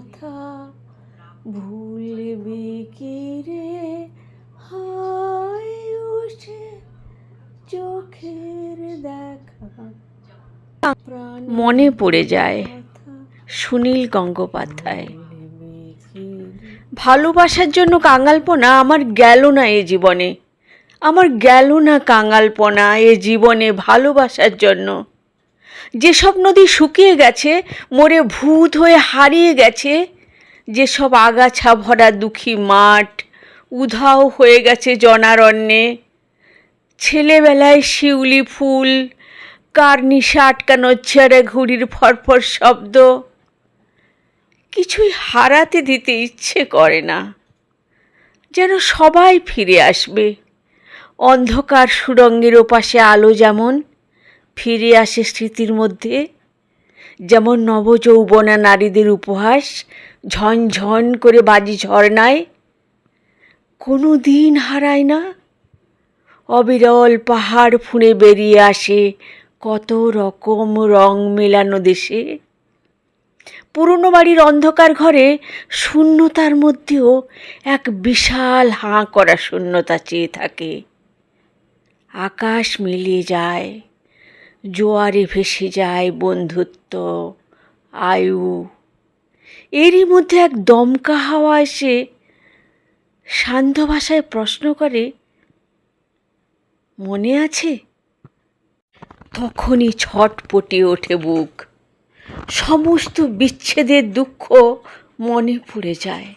কথা ভুলবে কি রে? হায় উঠে চোখের দেখা। মনে পড়ে যায় সুনীল গঙ্গোপাধ্যায়। ভালোবাসার জন্য কাঙালপনা আমার গেল না এ জীবনে। আমার গেল না কাঙালপনা এ জীবনে ভালোবাসার জন্য। যেসব নদী শুকিয়ে গেছে, মরে ভূত হয়ে হারিয়ে গেছে, যেসব আগাছা ভরা দুঃখী মাঠ উধাও হয়ে গেছে জনারণ্যে, ছেলেবেলায় শিউলি ফুল, কার নিশা আটকানো ছেড়ে ঘুড়ির ফরফর শব্দ, কিছুই হারাতে দিতে ইচ্ছে করে না, যেন সবাই ফিরে আসবে। অন্ধকার সুরঙ্গের ওপাশে আলো যেমন ফিরে আসে স্মৃতির মধ্যে। যেমন নবযৌবনা নারীদের উপহাস, ঝনঝন করে বাজি ঝর্ণায়। কোনো দিন হারায় না। অবিরল পাহাড় ফুঁড়ে বেরিয়ে আসে কত রকম রং মেলানো দেশে। পুরনো বাড়ির অন্ধকার ঘরে শূন্যতার মধ্যেও এক বিশাল হাঁ করা শূন্যতা চেয়ে থাকে। আকাশ মিলিয়ে যায়। জোয়ারে ভেসে যায় বন্ধুত্ব, আয়ু। এরই মধ্যে এক দমকা হাওয়া এসে শান্ত ভাষায় প্রশ্ন করে, মনে আছে? তখনই ছটপটিয়ে ওঠে বুক। সমস্ত বিচ্ছেদের দুঃখ মনে পড়ে যায়।